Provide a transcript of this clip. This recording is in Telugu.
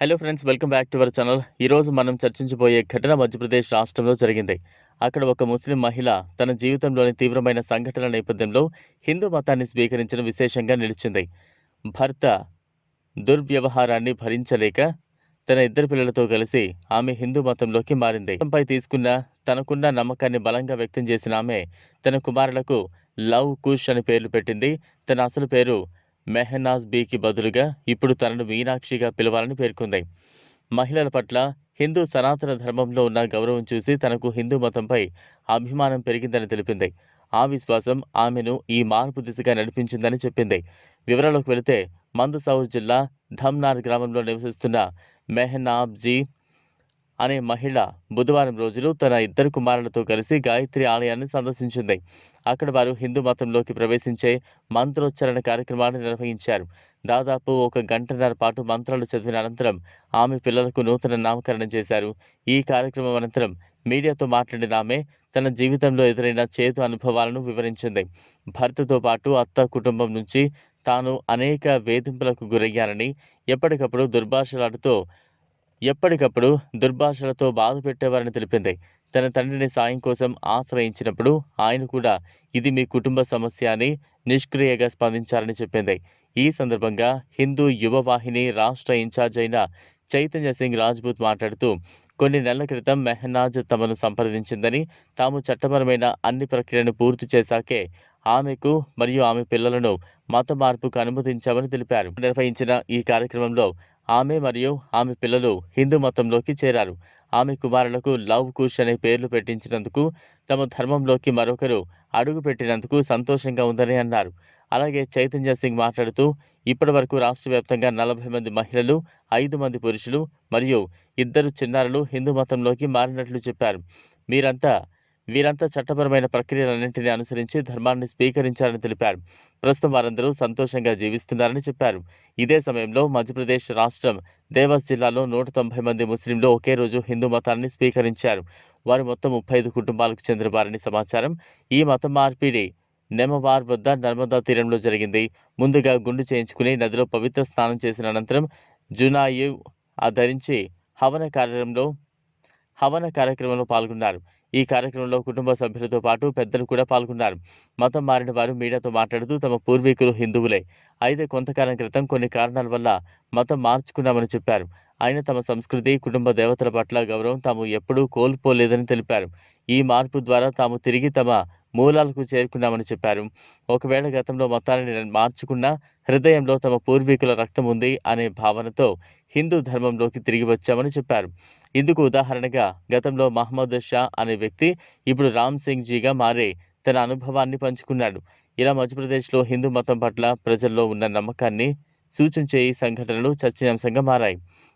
Hello friends welcome back to our channel ఈరోజు మనం చర్చించబోయే ఘటన మధ్యప్రదేశ్ రాష్ట్రంలో జరిగింది. అక్కడ ఒక ముస్లిం మహిళ తన జీవితంలోని తీవ్రమైన సంఘటనల నేపథ్యంలో హిందూ మతాన్ని స్వీకరించడం విశేషంగా నిలిచింది. భర్త దుర్వ్యవహారాన్ని భరించలేక తన ఇద్దరు పిల్లలతో కలిసి ఆమె హిందూ మతంలోకి మారింది. పై తీసుకున్న తనకున్న నమ్మకాన్ని బలంగా వ్యక్తం చేసిన ఆమె తన కుమారులకు లవ్ కుష్ అని పేర్లు పెట్టింది. తన అసలు పేరు మెహనాజ్ బీకి బదులుగా ఇప్పుడు తనను మీనాక్షిగా పిలవాలని పేర్కొంది. మహిళల పట్ల హిందూ సనాతన ధర్మంలో ఉన్న గౌరవం చూసి తనకు హిందూ మతంపై అభిమానం పెరిగిందని తెలిపింది. ఆ విశ్వాసం ఆమెను ఈ మార్పు దిశగా నడిపించిందని చెప్పింది. వివరాలకు వెళితే మందసౌర్ జిల్లా ధమ్నార్ గ్రామంలో నివసిస్తున్న మెహనాబ్జీ అనే మహిళ బుధవారం రోజులు తన ఇద్దరు కుమారులతో కలిసి గాయత్రి ఆలయాన్ని సందర్శించింది. అక్కడ వారు హిందూ మతంలోకి ప్రవేశించే మంత్రోచ్చరణ కార్యక్రమాన్ని నిర్వహించారు. దాదాపు ఒక గంటన్నర పాటు మంత్రాలు చదివిన అనంతరం ఆమె పిల్లలకు నూతన నామకరణం చేశారు. ఈ కార్యక్రమం అనంతరం మీడియాతో మాట్లాడిన ఆమె తన జీవితంలో ఎదురైన చేతు అనుభవాలను వివరించింది. భర్తతో పాటు అత్త కుటుంబం నుంచి తాను అనేక వేధింపులకు గురయ్యానని ఎప్పటికప్పుడు దుర్భాషలాడుతూ ఎప్పటికప్పుడు దుర్భాషలతో బాధ పెట్టేవారని తెలిపింది. తన తండ్రిని సాయం కోసం ఆశ్రయించినప్పుడు ఆయన కూడా ఇది మీ కుటుంబ సమస్య అని నిష్క్రియగా స్పందించారని చెప్పింది. ఈ సందర్భంగా హిందూ యువ వాహిని రాష్ట్ర ఇన్ఛార్జ్ అయిన చైతన్య సింగ్ రాజ్పూత్ మాట్లాడుతూ కొన్ని నెలల క్రితం మెహనాజ్ తమను సంప్రదించిందని తాము చట్టపరమైన అన్ని ప్రక్రియను పూర్తి చేశాకే ఆమెకు మరియు ఆమె పిల్లలను మత మార్పుకు అనుమతించామని తెలిపారు. నిర్వహించిన ఈ కార్యక్రమంలో ఆమె మరియు ఆమె పిల్లలు హిందూ మతంలోకి చేరారు. ఆమె కుమారులకు లవ్ కుష్ అనే పేర్లు పెట్టించినందుకు తమ ధర్మంలోకి మరొకరు అడుగు పెట్టినందుకు సంతోషంగా ఉందని అన్నారు. అలాగే చైతన్య సింగ్ మాట్లాడుతూ ఇప్పటి వరకు రాష్ట్ర వ్యాప్తంగా నలభై మంది మహిళలు ఐదు మంది పురుషులు మరియు ఇద్దరు చిన్నారులు హిందూ మతంలోకి మారినట్లు చెప్పారు. మీరంతా వీరంతా చట్టపరమైన ప్రక్రియలన్నింటినీ అనుసరించి ధర్మాన్ని స్వీకరించారని తెలిపారు. ప్రస్తుతం వారందరూ సంతోషంగా జీవిస్తున్నారని చెప్పారు. ఇదే సమయంలో మధ్యప్రదేశ్ రాష్ట్రం దేవాస్ జిల్లాలో నూట తొంభై మంది ముస్లింలు ఒకే రోజు హిందూ మతాన్ని స్వీకరించారు. వారు మొత్తం ముప్పై ఐదు కుటుంబాలకు చెందిన వారని సమాచారం ఈ మత మార్పిడి నెమవార్ వద్ద నర్మదా తీరంలో జరిగింది. ముందుగా గుండు చేయించుకుని నదిలో పవిత్ర స్నానం చేసిన అనంతరం జునాయివ్ ఆ ధరించి హవన కార్యక్రమంలో హవన కార్యక్రమంలో పాల్గొన్నారు. ఈ కార్యక్రమంలో కుటుంబ సభ్యులతో పాటు పెద్దలు కూడా పాల్గొన్నారు. మతం మారిన వారు మీడియాతో మాట్లాడుతూ తమ పూర్వీకులు హిందువులే. అయితే కొంతకాలం క్రితం కొన్ని కారణాల వల్ల మతం మార్చుకున్నామని చెప్పారు. ఆయన తమ సంస్కృతి కుటుంబ దేవతల పట్ల గౌరవం తాము ఎప్పుడూ కోల్పోలేదని తెలిపారు. ఈ మార్పు ద్వారా తాము తిరిగి తమ మూలాలకు చేరుకున్నామని చెప్పారు. ఒకవేళ గతంలో మతాన్ని మార్చుకున్నా హృదయంలో తమ పూర్వీకుల రక్తం ఉంది అనే భావనతో హిందూ ధర్మంలోకి తిరిగి వచ్చామని చెప్పారు. ఇందుకు ఉదాహరణగా గతంలో మహమ్మద్ షా అనే వ్యక్తి ఇప్పుడు రామ్ సింగ్ జీగా మారే తన అనుభవాన్ని పంచుకున్నాడు. ఇలా మధ్యప్రదేశ్లో హిందూ మతం పట్ల ప్రజల్లో ఉన్న నమ్మకాన్ని సూచించే ఈ సంఘటనలు చర్చనీయాంశంగా మారాయి.